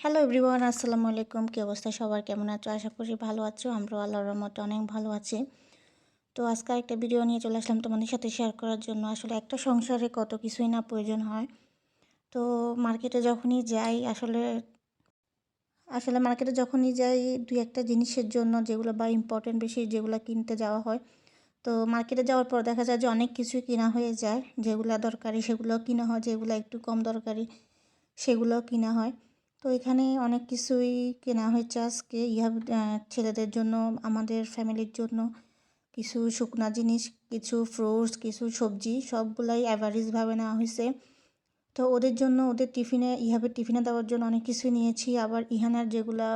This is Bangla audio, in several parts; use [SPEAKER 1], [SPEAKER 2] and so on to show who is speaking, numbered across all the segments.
[SPEAKER 1] হ্যালো এভরিওয়ান আসসালামু আলাইকুম। কী অবস্থা? সবার কেমন আছো? আশা করি ভালো আছো। আমরাও আল্লাহর রহমতে অনেক ভালো আছি। তো আজকে একটা ভিডিও নিয়ে চলে আসলাম তোমাদের সাথে শেয়ার করার জন্য। আসলে একটা সংসারে কত কিছুই না প্রয়োজন হয়। তো মার্কেটে যখনই যাই, আসলে আসলে মার্কেটে যখনই যাই, দুই একটা জিনিসের জন্য যেগুলো বা ইম্পর্টেন্ট বেশি যেগুলো কিনতে যাওয়া হয়। তো মার্কেটে যাওয়ার পর দেখা যায় যে অনেক কিছুই কেনা হয়ে যায়। যেগুলো দরকারি সেগুলো কিনা হয়, যেগুলো একটু কম দরকারি সেগুলো কিনা হয়। তো এখানে অনেক কিছুই কেনা হয়েছে আজকে। ইহা ছেলেদের জন্য, আমাদের ফ্যামিলির জন্য কিছু শুকনা জিনিস, কিছু ফ্রুটস কিছু সবজি, সবগুলাই অ্যাভারেজভাবে নেওয়া হয়েছে। তো ওদের জন্য, ওদের টিফিনে, ইহাবে টিফিনে দেওয়ার জন্য অনেক কিছুই নিয়েছি। আবার ইহানার যেগুলো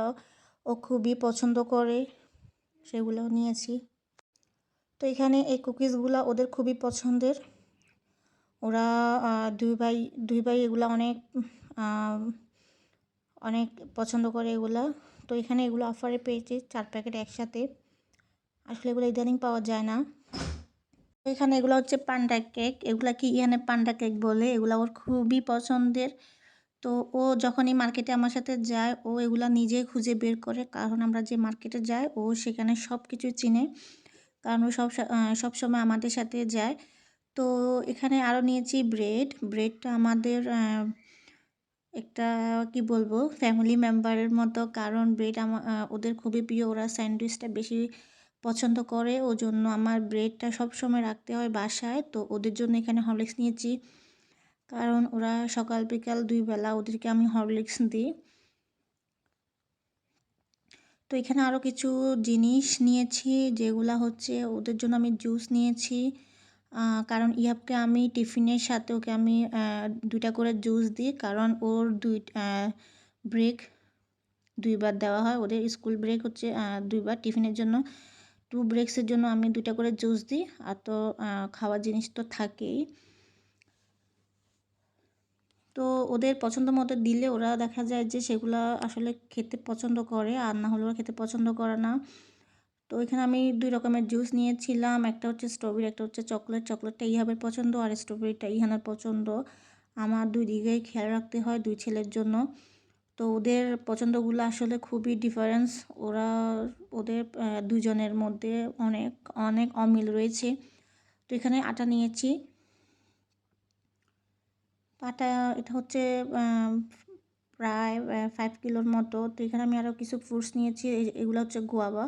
[SPEAKER 1] ও খুবই পছন্দ করে সেগুলোও নিয়েছি। তো এখানে এই কুকিজগুলো ওদের খুবই পছন্দের। ওরা দুই ভাই দুই ভাই এগুলো অনেক পছন্দ করে এগুলো। তো এখানে এগুলো অফারে পেয়েছি, চার প্যাকেট একসাথে। আসলে এগুলো ইদানিং পাওয়া যায় না। এখানে এগুলো হচ্ছে পান্ডা কেক এগুলো কি ইয়ানে পান্ডা কেক বলে? এগুলো ওর খুবই পছন্দের। তো ও যখনই মার্কেটে আমার সাথে যায়, ও এগুলা নিজে খুঁজে বের করে। কারণ আমরা যে মার্কেটে যাই, ও সেখানে সব কিছু চিনে। কারণ ও সব সব সময় আমাদের সাথে যায়। তো এখানে আরও নিয়েছি ব্রেড ব্রেডটা আমাদের একটা কি বলব ফ্যামিলি মেম্বারের মতো কারণ ব্রেড আমার ওদের খুবই প্রিয়। ওরা স্যান্ডউইচটা বেশি পছন্দ করে। ও জন্য আমার ব্রেডটা সব সময় রাখতে হয় বাসায়। তো ওদের জন্য এখানে হরলিক্স নিয়েছি। কারণ ওরা সকাল বিকাল দুই বেলা ওদেরকে আমি হরলিক্স দিই। তো এখানে আরও কিছু জিনিস নিয়েছি, যেগুলা হচ্ছে ওদের জন্য আমি জুস নিয়েছি। কারণ ইয়াবকে আমি টিফিনের সাথে ওকে আমি দুইটা করে জুস দিই, কারণ ওর দুই ব্রেক দুইবার দেওয়া হয়। ওদের স্কুল ব্রেক হচ্ছে দুইবার। টিফিনের জন্য টু ব্রেকসের জন্য আমি দুইটা করে জুস দিই। আর তো খাওয়ার জিনিস তো থাকেই। তো ওদের পছন্দ মতো দিলে ওরা দেখা যায় যে সেগুলো আসলে খেতে পছন্দ করে, আর না হলে ওরা খেতে পছন্দ করে না। তো এখানে আমি দুই রকমের জুস নিয়েছিলাম। একটা হচ্ছে স্ট্রবেরি একটা হচ্ছে চকলেট চকলেটটা ইহাবের পছন্দ আর স্ট্রবেরিটা ইহানার পছন্দ। আমার দুই দিকেই খেয়াল রাখতে হয় দুই ছেলের জন্য। তো ওদের পছন্দগুলো আসলে খুবই ডিফারেন্স ওরা, ওদের দুজনের মধ্যে অনেক অনেক অমিল রয়েছে। তো এখানে আটা নিয়েছি। আটা, এটা হচ্ছে প্রায় ফাইভ কিলোর মতো। তো এখানে আমি আরও কিছু ফ্রুটস নিয়েছি। এগুলো হচ্ছে গোয়াবা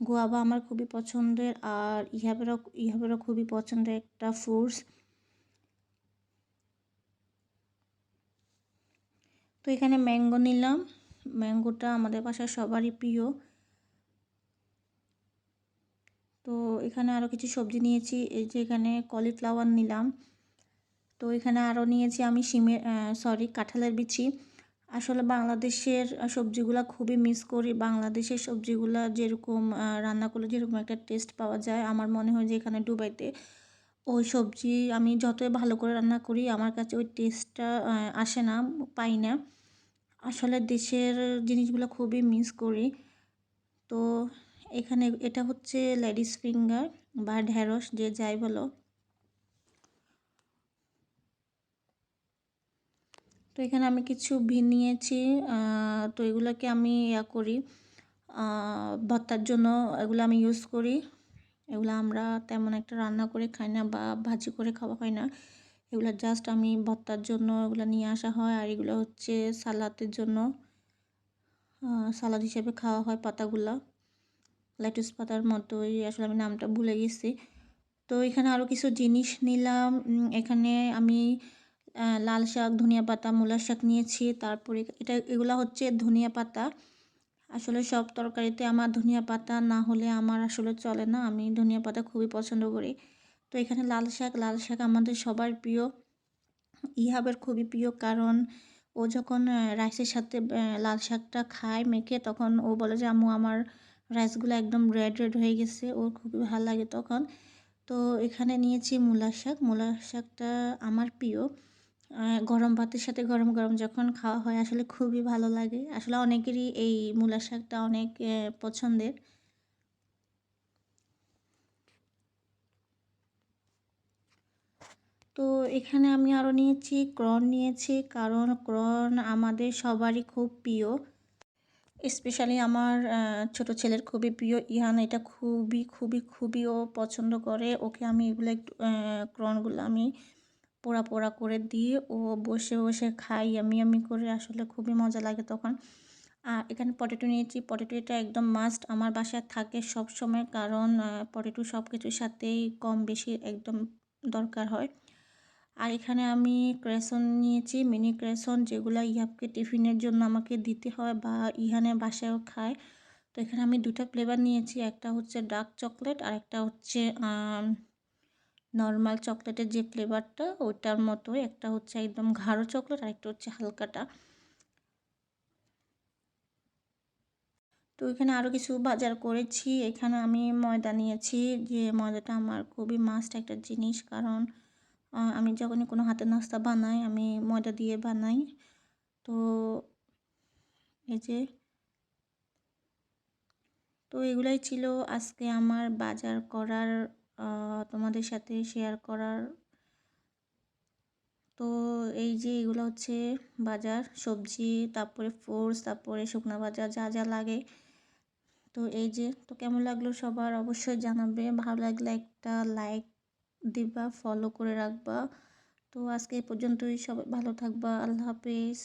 [SPEAKER 1] গোয়াবা আমার খুবই পছন্দের আর ইহাবেরও ইহাবেরও খুবই পছন্দের একটা ফ্রুটস তো এখানে ম্যাঙ্গো নিলাম। ম্যাঙ্গোটা আমাদের বাসায় সবারই প্রিয়। তো এখানে আরও কিছু সবজি নিয়েছি। এই যে এখানে কলিফ্লাওয়ার নিলাম। তো এখানে আরও নিয়েছি আমি শিমের সরি কাঁঠালের বিচি। আসলে বাংলাদেশের সবজিগুলো খুবই মিস করি। বাংলাদেশের সবজিগুলো যেরকম রান্না করলে যেরকম একটা টেস্ট পাওয়া যায়। আমার মনে হয় যে এখানে দুবাইতে ওই সবজি আমি যতই ভালো করে রান্না করি, আমার কাছে ওই টেস্টটা আসে না, পাই না। আসলে দেশের জিনিসগুলো খুবই মিস করি। তো এখানে এটা হচ্ছে লেডিস ফিঙ্গার বা ঢ্যাঁড়স যে যাই বলো। তো এখানে আমি কিছু ভিন নিয়েছি তো এগুলোকে আমি ইয়া করি ভর্তার জন্য এগুলো আমি ইউজ করি। এগুলো আমরা তেমন একটা রান্না করে খাই না বা ভাজি করে খাওয়া হয় না। এগুলো জাস্ট আমি ভর্তার জন্য এগুলো নিয়ে আসা হয় আর এগুলো হচ্ছে সালাদের জন্য সালাদ হিসেবে খাওয়া হয় পাতাগুলো। লেটুস পাতার মতোই, আসলে আমি নামটা ভুলে গেছি। তো এখানে আরও কিছু জিনিস নিলাম। এখানে আমি লাল শাক, ধনিয়া পাতা, মূলার শাক নিয়েছি। তারপরে এটা, এগুলো হচ্ছে ধনিয়া পাতা। আসলে সব তরকারিতে আমার ধনিয়া পাতা না হলে আমার আসলে চলে না। আমি ধনিয়া পাতা খুবই পছন্দ করি। তো এখানে লাল শাক লাল শাক আমাদের সবার প্রিয়। ইহাবের খুবই প্রিয় কারণ, ও যখন রাইসের সাথে লাল শাকটা খায়, মেখে, তখন ও বলে যে, আম্মু, আমার রাইসগুলো একদম রেড রেড হয়ে গেছে। ওর খুবই ভালো লাগে তখন। তো এখানে নিয়েছি মূলা শাক। মূলা শাকটা আমার প্রিয়। গরম ভাতের সাথে গরম গরম যখন খাওয়া হয় আসলে খুবই ভালো লাগে। আসলে অনেকেরই এই মূলা শাকটা অনেক পছন্দের। তো এখানে আমি আরও নিয়েছি, ক্রন নিয়েছি, কারণ ক্রন আমাদের সবারই খুব প্রিয়। স্পেশালি আমার ছোট ছেলের খুবই প্রিয়। ইহান এটা খুবই খুবই খুবই ও পছন্দ করে। ওকে আমি এগুলো একটু ক্রনগুলো আমি পোড়া পোড়া করে দিই ও বসে বসে খাই আমি আমি করে। আসলে খুবই মজা লাগে তখন। আর এখানে পটেটো নিয়েছি। পটেটো এটা একদম মাস্ট আমার বাসায় থাকে সব সময় কারণ পটেটো সব কিছুর সাথেই কম বেশি একদম দরকার হয়। আর এখানে আমি ক্রেসন নিয়েছি মিনি ক্রেসন, যেগুলো ইহাবকে টিফিনের জন্য আমাকে দিতে হয় বা ইহানে বাসায়ও খায়। তো এখানে আমি দুটা ফ্লেভার নিয়েছি। একটা হচ্ছে ডার্ক চকলেট আর একটা হচ্ছে নর্মাল চকলেটের যে ফ্লেভারটা ওইটার মতো একটা হচ্ছে একদম ঘাড়ো চকলেট আর একটা হচ্ছে হালকাটা। তো এখানে আরও কিছু বাজার করেছি। এখানে আমি ময়দা নিয়েছি। যে ময়দাটা আমার খুবই মাস্ট একটা জিনিস, কারণ আমি যখনই কোনো হাতে নাস্তা বানাই, আমি ময়দা দিয়ে বানাই। তো এই যে, তো এগুলাই ছিল আজকে আমার বাজার করার তোমাদের সাথে শেয়ার করার। তো এই যে এগুলো হচ্ছে বাজার, সবজি, তারপরে ফ্রুটস তারপরে শুকনো বাজার, যা যা লাগে। তো এই যে, তো কেমন লাগল সবার? অবশ্যই জানাবে। ভালো লাগলে একটা লাইক দিবা ফলো করে রাখবা। তো আজকে এই পর্যন্তই। সবাই ভালো থাকবা। আল্লাহ হাফেজ।